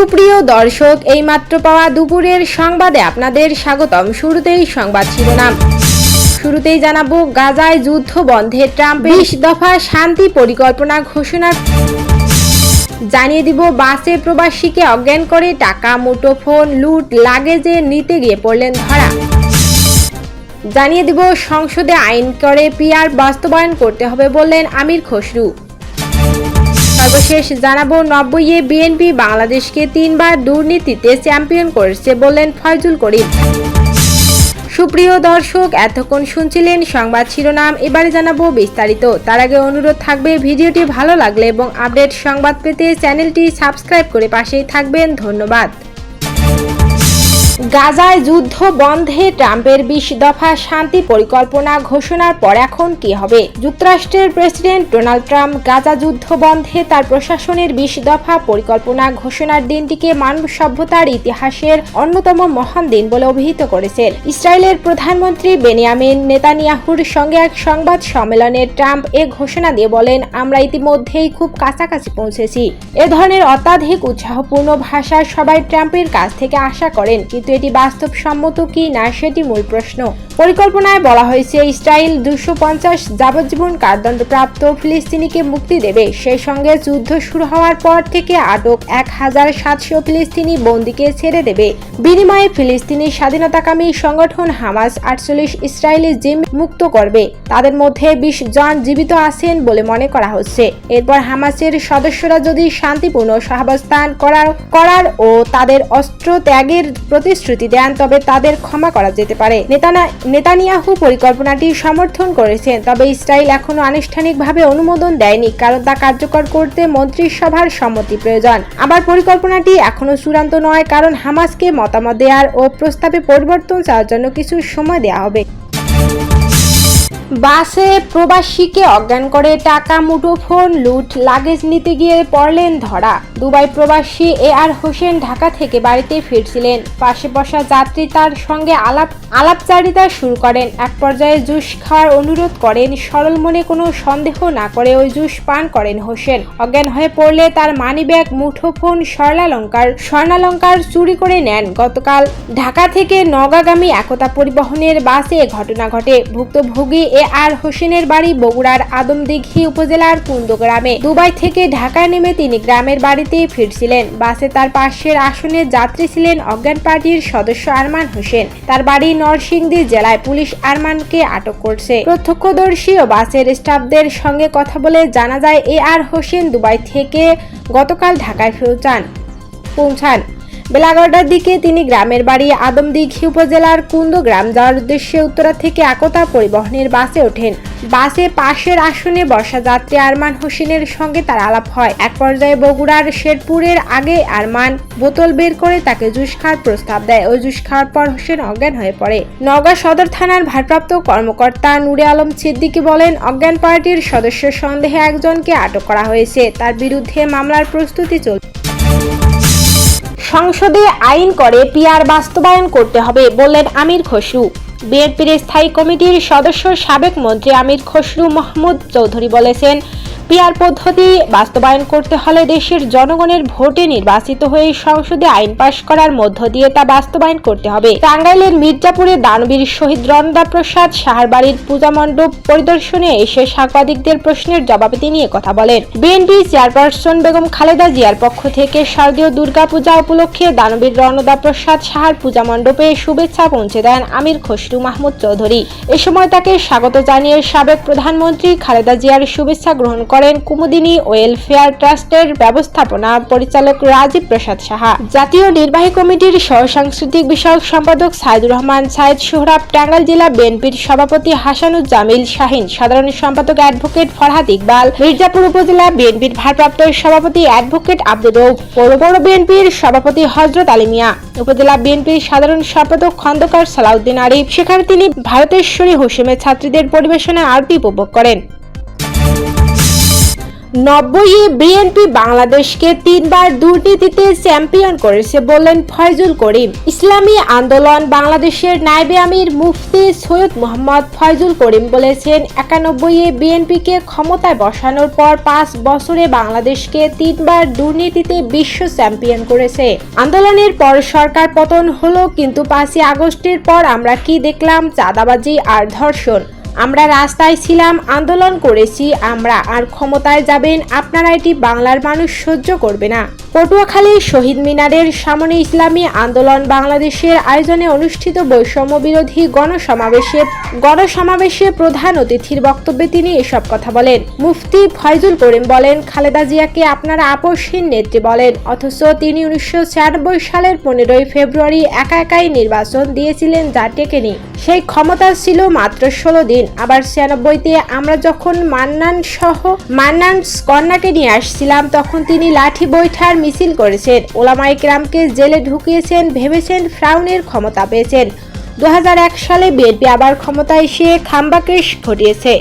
সুপ্রিয় দর্শক এইমাত্র পাওয়া দুপুরের সংবাদে আপনাদের স্বাগতম। শুরুতেই সংবাদ শিরোনাম। শুরুতেই জানাব গাজায় যুদ্ধ বন্ধে ট্রাম্পের বিশ দফা শান্তি পরিকল্পনা ঘোষণা। জানিয়ে দিব বাসে প্রবাসীকে অজ্ঞান করে টাকা মুঠোফোন লুট লাগেজে নিতে গিয়ে পড়লেন ধরা। জানিয়ে দিব সংসদে আইন করে পিআর বাস্তবায়ন করতে হবে বললেন আমির খসরু। সর্বশেষ জানাব, নব্বইয়ে বিএনপি বাংলাদেশকে তিনবার দুর্নীতিতে চ্যাম্পিয়ন করেছে বললেন ফয়জুল করিম। সুপ্রিয় দর্শক, এতক্ষণ শুনছিলেন সংবাদ শিরোনাম, এবারে জানাব বিস্তারিত। তার আগে অনুরোধ থাকবে, ভিডিওটি ভালো লাগলে এবং আপডেট সংবাদ পেতে চ্যানেলটি সাবস্ক্রাইব করে পাশেই থাকবেন। ধন্যবাদ। গাজায় যুদ্ধ বন্ধে ট্রাম্পের বিশ দফা শান্তি পরিকল্পনা ঘোষণার পর এখন কি হবে? যুক্তরাষ্ট্রের প্রেসিডেন্ট ডোনাল্ড ট্রাম্প গাজা যুদ্ধ বন্ধে তার প্রশাসনের বিশ দফা পরিকল্পনা ঘোষণার দিনটিকে মানব সভ্যতার ইতিহাসের অন্যতম মহান দিন বলে অভিহিত করেছেন। ইসরায়েলের প্রধানমন্ত্রী বেনিয়ামিন নেতানিয়াহুর সঙ্গে এক সংবাদ সম্মেলনে ট্রাম্প এ ঘোষণা দিয়ে বলেন, আমরা ইতিমধ্যেই খুব কাছাকাছি পৌঁছেছি। এ ধরনের অত্যাধিক উৎসাহপূর্ণ ভাষা সবাই ট্রাম্পের কাছ থেকে আশা করেন, কিন্তু এটি বাস্তবসম্মত কি না সেটি মূল প্রশ্ন। পরিকল্পনায় বলা হয়েছে, ইসরায়েল দুশো পঞ্চাশ যাবজ্জীবন কারাদণ্ডপ্রাপ্ত ফিলিস্তিনিকে মুক্তি দেবে। সেই সঙ্গে যুদ্ধ শুরু হওয়ার পর থেকে আটক এক হাজার সাতশো ফিলিস্তিনি বন্দীকে ছেড়ে দেবে। বিনিময়ে ফিলিস্তিনি স্বাধীনতাকামী সংগঠন হামাস আটচল্লিশ ইসরায়েলি জিম মুক্ত করবে। তাদের মধ্যে বিশ জন জীবিত আছেন বলে মনে করা হচ্ছে। এরপর হামাসের সদস্যরা যদি শান্তিপূর্ণ সহাবস্থান করার করার ও তাদের অস্ত্র ত্যাগের প্রতিশ্রুতি দেন, তবে তাদের ক্ষমা করা যেতে পারে। নেতানা নেতানিয়াহু পরিকল্পনাটি সমর্থন করেছেন, তবে ইসরায়েল এখনও আনুষ্ঠানিকভাবে অনুমোদন দেয়নি, কারণ তা কার্যকর করতে মন্ত্রিসভার সম্মতি প্রয়োজন। আবার পরিকল্পনাটি এখনও চূড়ান্ত নয়, কারণ হামাসকে মতামত দেওয়ার ও প্রস্তাবে পরিবর্তন চাওয়ার জন্য কিছু সময় দেওয়া হবে। বাসে প্রবাসীকে অজ্ঞান করে টাকা, মুঠোফোন, লুট, লাগেজ নিতে গিয়ে পড়লেন ধরা। দুবাই প্রবাসী এ আর হোসেন ঢাকা থেকে বাড়িতে ফিরছিলেন। পাশে বসা যাত্রী তার সঙ্গে আলাপ, আলাপচারিতা শুরু করেন। এক পর্যায়ে জুস খাওয়ার অনুরোধ করেন। সরল মনে কোনো সন্দেহ না করে ওই জুস পান করেন হোসেন। অজ্ঞান হয়ে পড়লে তার মানিব্যাগ, মুঠোফোন, স্বর্ণালঙ্কার স্বর্ণালঙ্কার চুরি করে নেন। গতকাল ঢাকা থেকে নগাগামী একতা পরিবহনের বাসে ঘটনা ঘটে। ভুক্তভোগী এ আর হোসেনের বাড়ি বগুড়ার আদমদিঘি উপজেলার কুন্দ গ্রামে দুবাই থেকে ঢাকায় নেমে তিনি গ্রামের বাড়িতে ফিরছিলেন। বাসে তার পাশের আসনে যাত্রী ছিলেন অজ্ঞান পার্টির সদস্য আরমান হোসেন। তার বাড়ি নরসিংদী জেলায় পুলিশ আরমানকে আটক করছে। প্রত্যক্ষদর্শী ও বাসের স্টাফদের সঙ্গে কথা বলে জানা যায়, এ আর হোসেন দুবাই থেকে গতকাল ঢাকায় ফেরত পৌঁছান। বেলা এগারোটার দিকে তিনি গ্রামের বাড়ি আদমদিঘি উপজেলার কুন্দ গ্রাম যাওয়ার উদ্দেশ্যে উত্তরা থেকে একতা পরিবহনের বাসে ওঠেন। বাসে পাশের আসনে বসা যাত্রী আরমান হোসেনের সঙ্গে তার আলাপ হয়। এক পর্যায়ে বগুড়ার শেরপুরের আগে আরমান বোতল বের করে তাকে জুস খাওয়ার প্রস্তাব দেয় ওই জুস খাওয়ার পর হোসেন অজ্ঞান হয়ে পড়ে। নওগাঁ সদর থানার ভারপ্রাপ্ত কর্মকর্তা নুরে আলম সিদ্দিকী বলেন, অজ্ঞান পার্টির সদস্য সন্দেহে একজনকে আটক করা হয়েছে। তার বিরুদ্ধে মামলার প্রস্তুতি চলছে। সংসদে আইন করে পিয়ার বাস্তবায়ন করতে হবে বললেন আমির খসরু। বিএনপির স্থায়ী কমিটির সদস্য সাবেক মন্ত্রী আমির খসরু মাহমুদ চৌধুরী বলেছেন পিআর পদ্ধতি বাস্তবায়ন করতে হলে দেশের জনগণের ভোটে নির্বাচিত হয়ে সংসদে আইন পাশ করার মধ্য দিয়ে তা বাস্তবায়ন করতে হবে। টাঙ্গাইলের মির্জাপুরে দানবীর শহীদ রণদা প্রসাদ সাহার বাড়ির পূজা মণ্ডপ পরিদর্শনে এসে সাংবাদিকদের প্রশ্নের জবাবে তিনি কথা বলেন। বিএনপি চেয়ারপারসন বেগম খালেদা জিয়ার পক্ষ থেকে শারদীয় দুর্গাপূজা উপলক্ষে দানবীর রণদা প্রসাদ সাহার পূজা মণ্ডপে শুভেচ্ছা পৌঁছে দেন আমির খসরু মাহমুদ চৌধুরী। এ সময় তাকে স্বাগত জানিয়ে সাবেক প্রধানমন্ত্রী খালেদা জিয়ার শুভেচ্ছা গ্রহণ করেন কুমুদিনী ওয়েলফেয়ার ট্রাস্টের ব্যবস্থাপনা পরিচালক রাজীব প্রসাদ সাহা। জাতীয় নির্বাহী কমিটির সহ সাংস্কৃতিক বিষয়ক সম্পাদক সাইদুর রহমান, সাইদ সোহরাব টাঙ্গাইল জেলা বিএনপির সভাপতি হাসানুজ্জামিল শাহিন, সাধারণ সম্পাদক অ্যাডভোকেট ফরহাদ ইকবাল, মির্জাপুর উপজেলা বিএনপির ভারপ্রাপ্ত সভাপতি অ্যাডভোকেট আব্দুর রৌফ পৌর পৌর বিএনপির সভাপতি হজরত আলী মিয়া, উপজেলা বিএনপির সাধারণ সম্পাদক খন্দকার সালাউদ্দিন আরিফ। সেখানে তিনি ভারতেশ্বরী হোসেমের ছাত্রীদের পরিবেশনায় আরতি উপভোগ করেন। নব্বই বিএনপি বাংলাদেশকে তিনবার দুর্নীতিতে চ্যাম্পিয়ন করেছে বললেন ফয়জুল করিম। ইসলামী আন্দোলন বাংলাদেশের নাইবে আমির মুফতি সৈয়দ মোহাম্মদ ফয়জুল করিম বলেছেন, একানব্বই বিএনপিকে ক্ষমতায় বসানোর পর পাঁচ বছরে বাংলাদেশকে তিনবার দুর্নীতিতে বিশ্ব চ্যাম্পিয়ন করেছে। আন্দোলনের পর সরকার পতন হলো, কিন্তু পাঁচই আগস্টের পর আমরা কি দেখলাম? চাঁদাবাজি আর ধর্ষণ। আমরা রাস্তায় ছিলাম, আন্দোলন করেছি, আমরা আর ক্ষমতায় যাবেন, আপনারা এটি বাংলার মানুষ সহ্য করবে না। পটুয়াখালী শহীদ মিনারের সামনে ইসলামী আন্দোলন বাংলাদেশের আয়োজনে অনুষ্ঠিত বৈষম্য বিরোধী গণসমাবেশে গণসমাবেশে প্রধান অতিথির বক্তব্যে তিনি এসব কথা বলেন। মুফতি ফয়জুল করিম বলেন, খালেদা জিয়াকে আপনারা আপসহীন নেত্রী বলেন, অথচ তিনি উনিশশো ছিয়ানব্বই সালের পনেরোই ফেব্রুয়ারি একা একাই নির্বাচন দিয়েছিলেন যা টেকেনি। সেই ক্ষমতা ছিল মাত্র ষোলো দিন। আবার ছিয়ানব্বইতে আমরা যখন মান্নান সহ মান্নান কন্যাকে নিয়ে আসছিলাম, তখন তিনি লাঠি বৈঠার মিছিল করেছেন। ওলামাই গ্রামকে জেলে ঢুকিয়েছেন, ভেবেছেন ফ্রাউনের ক্ষমতা পেয়েছেন। দু হাজার এক সালে বিএনপি আবার ক্ষমতায় এসে খাম্বাকেশ ঘটিয়েছে।